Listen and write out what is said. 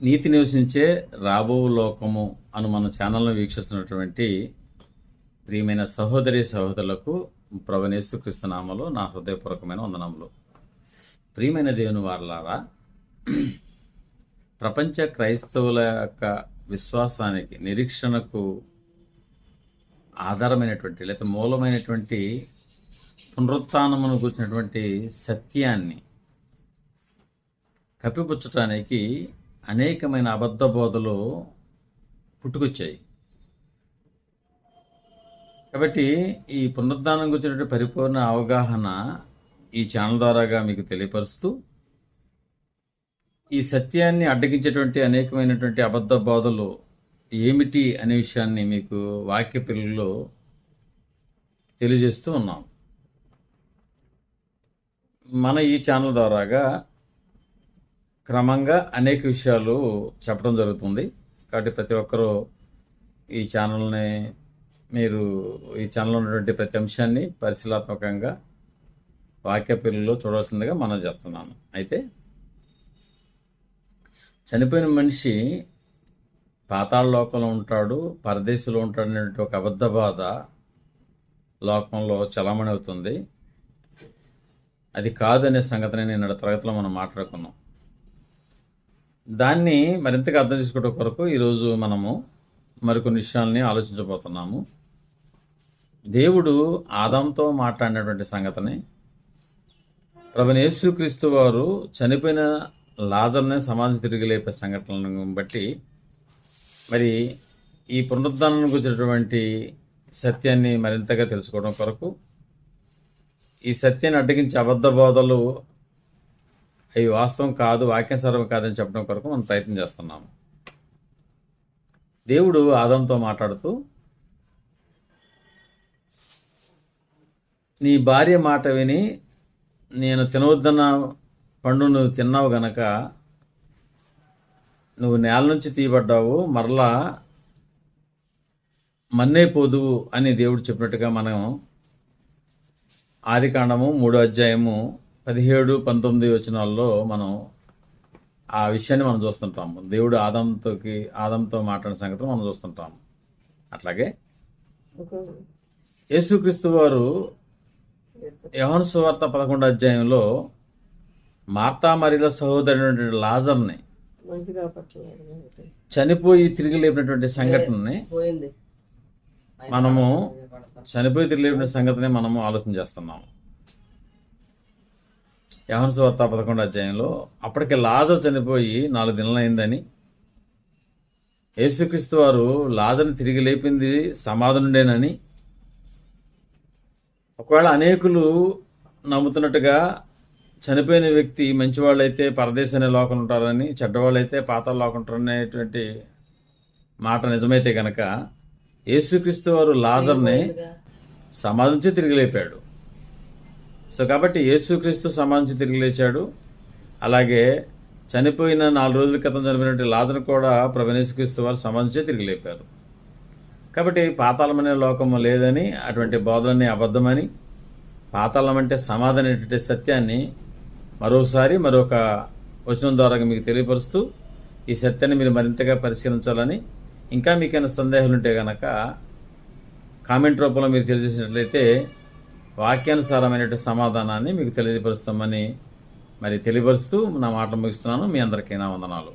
నీతి నివసించే రాబో లోకము అను మన ఛానల్ను వీక్షిస్తున్నటువంటి ప్రియమైన సహోదరి సహోదరులకు ప్రభనేసు క్రీస్తునామలో నా హృదయపూర్వకమైన వందనములు. ప్రియమైన దేవుని వారలారా ప్రపంచ క్రైస్తవుల యొక్క విశ్వాసానికి నిరీక్షణకు ఆధారమైనటువంటి లేదా మూలమైనటువంటి పునరుత్నమును కూర్చున్నటువంటి సత్యాన్ని కప్పిపుచ్చటానికి అనేకమైన అబద్ధ బోధలు పుట్టుకొచ్చాయి. కాబట్టి ఈ పునరుద్ధానం గురించినటువంటి పరిపూర్ణ అవగాహన ఈ ఛానల్ ద్వారాగా మీకు తెలియపరుస్తూ ఈ సత్యాన్ని అడ్డగించేటువంటి అనేకమైనటువంటి అబద్ధ బోధలు ఏమిటి అనే విషయాన్ని మీకు వాక్య పిల్లల్లో తెలియజేస్తూ ఉన్నాం. మన ఈ ఛానల్ ద్వారాగా క్రమంగా అనేక విషయాలు చెప్పడం జరుగుతుంది. కాబట్టి ప్రతి ఒక్కరూ ఈ ఛానల్ని మీరు ఈ ఛానల్లో ఉన్నటువంటి ప్రతి అంశాన్ని పరిశీలాత్మకంగా వాక్య పిల్లల్లో చూడవలసిందిగా మనం చేస్తున్నాను. అయితే చనిపోయిన మనిషి పాతాళ లోకంలో ఉంటాడు పరదేశంలో ఉంటాడు అనేటువంటి ఒక అబద్ధ బాధ లోకంలో చలామణి అవుతుంది. అది కాదనే సంగతిని నేను తరగతిలో మనం మాట్లాడుకున్నాం. దాన్ని మరింతగా అర్థం చేసుకోవడం కొరకు ఈరోజు మనము మరికొన్ని విషయాల్ని ఆలోచించబోతున్నాము. దేవుడు ఆదంతో మాట్లాడినటువంటి సంగతిని ప్రభుని యేసుక్రీస్తు వారు చనిపోయిన లాజర్నే సమాధి తిరిగి లేపే సంఘటనలను బట్టి మరి ఈ పునరుద్ధరణను గురించినటువంటి సత్యాన్ని మరింతగా తెలుసుకోవడం కొరకు ఈ సత్యాన్ని అడ్డగించే అబద్ధ బోధలు అవి వాస్తవం కాదు వాక్యం సర్వం కాదని చెప్పడం కొరకు మనం ప్రయత్నం చేస్తున్నాము దేవుడు ఆదంతో మాట్లాడుతూ నీ భార్య మాట విని నేను తినవద్దన్న పండు నువ్వు తిన్నావు గనక నువ్వు నేల నుంచి తీయబడ్డావు మరలా మన్నే పోదువు అని దేవుడు చెప్పినట్టుగా మనం ఆదికాండము మూడో అధ్యాయము పదిహేడు పంతొమ్మిది వచనాల్లో మనం ఆ విషయాన్ని మనం చూస్తుంటాము దేవుడు ఆదంతోకి ఆదంతో మాట్లాడిన సంగతి మనం చూస్తుంటాము అట్లాగే యేసుక్రీస్తు వారు యోహాను సువార్త పదకొండు అధ్యాయంలో మార్తా మరియల సహోదరుడు లాజర్ని చనిపోయి తిరిగి లేపినటువంటి సంఘటనని మనము చనిపోయి తిరిగి లేపిన సంగతిని మనము ఆలోచన చేస్తున్నాము యవన సువార్త పదకొండు అధ్యాయంలో అప్పటికి లాజర్ చనిపోయి నాలుగు అయిందని యేసుక్రీస్తు వారు లాజర్ని తిరిగి లేపింది సమాధనుడేనని ఒకవేళ అనేకులు నమ్ముతున్నట్టుగా చనిపోయిన వ్యక్తి మంచివాళ్ళైతే పరదేశనే లోకం ఉంటారని చెడ్డవాళ్ళైతే పాతాల లోకం ఉంటారనేటువంటి మాట నిజమైతే గనక యేసుక్రీస్తు వారు లాజర్ని సమాధి నుంచి తిరిగి లేపాడు. సో కాబట్టి యేసుక్రీస్తు సమాధించి తిరిగి లేచాడు. అలాగే చనిపోయిన నాలుగు రోజుల క్రితం చనిపోయినటువంటి లాజర్ కూడా ప్రభనేసుక్రీస్తు వారు సమాధించే తిరిగి లేపారు. కాబట్టి పాతాళమనే లోకము లేదని అటువంటి బోధనని అబద్ధమని పాతాళం అంటే సమాధానం అనేటువంటి సత్యాన్ని మరోసారి మరొక వచనం ద్వారా మీకు తెలియపరుస్తూ ఈ సత్యాన్ని మీరు మరింతగా పరిశీలించాలని ఇంకా మీకైనా సందేహాలు ఉంటే గనక కామెంట్ రూపంలో మీరు తెలియజేసినట్లయితే వాక్యానుసారమైనటువంటి సమాధానాన్ని మీకు తెలియపరుస్తామని మరి తెలియపరుస్తూ నా మాటలు ముగిస్తున్నాను. మీ అందరికీ నా వందనాలు.